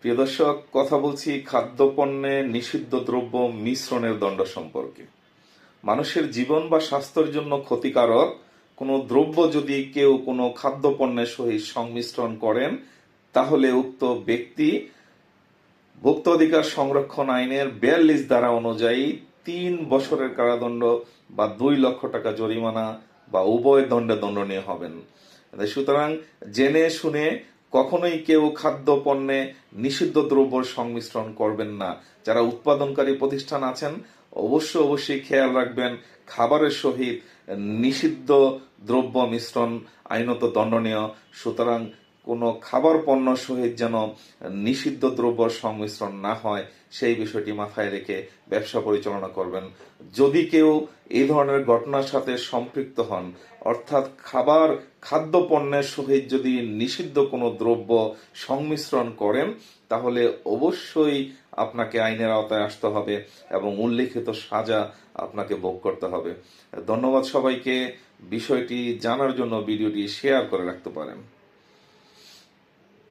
প্রিয় দর্শক, কথা বলছি খাদ্যপণ্যে নিষিদ্ধ দ্রব্য মিশ্রণের দণ্ড সম্পর্কে। মানুষের জীবন বা স্বাস্থ্যের জন্য ক্ষতিকারক কোনো দ্রব্য যদি কেউ কোনো খাদ্যপণ্যের সহিত সংমিশ্রণ করেন, তাহলে উক্ত ব্যক্তি ভোক্তা অধিকার সংরক্ষণ আইনের বিয়াল্লিশ ধারা অনুযায়ী তিন বছরের কারাদণ্ড বা দুই লক্ষ টাকা জরিমানা বা উভয় দণ্ডে দণ্ডনীয় হবেন। সুতরাং জেনে শুনে কখনোই কেউ খাদ্য পণ্যে নিষিদ্ধ দ্রব্য সংমিশ্রণ করবেন না। যারা উৎপাদনকারী প্রতিষ্ঠান আছেন, অবশ্য অবশ্যই খেয়াল রাখবেন, খাবারের সহিত নিষিদ্ধ দ্রব্য মিশ্রণ আইনত দণ্ডনীয়। সুতরাং কোনো খাবার পণ্য সহিত যেন নিষিদ্ধ দ্রব্য সংমিশ্রণ না হয়, সেই বিষয়টি মাথায় রেখে ব্যবসা পরিচালনা করবেন। যদি কেউ এই ধরনের ঘটনার সাথে সম্পৃক্ত হন, অর্থাৎ খাবার খাদ্য পণ্যের সহিত যদি নিষিদ্ধ কোনো দ্রব্য সংমিশ্রণ করেন, তাহলে অবশ্যই আপনাকে আইনের আওতায় আসতে হবে এবং উল্লেখিত সাজা আপনাকে ভোগ করতে হবে। ধন্যবাদ সবাইকে। বিষয়টি জানার জন্য ভিডিওটি শেয়ার করে রাখতে পারেন।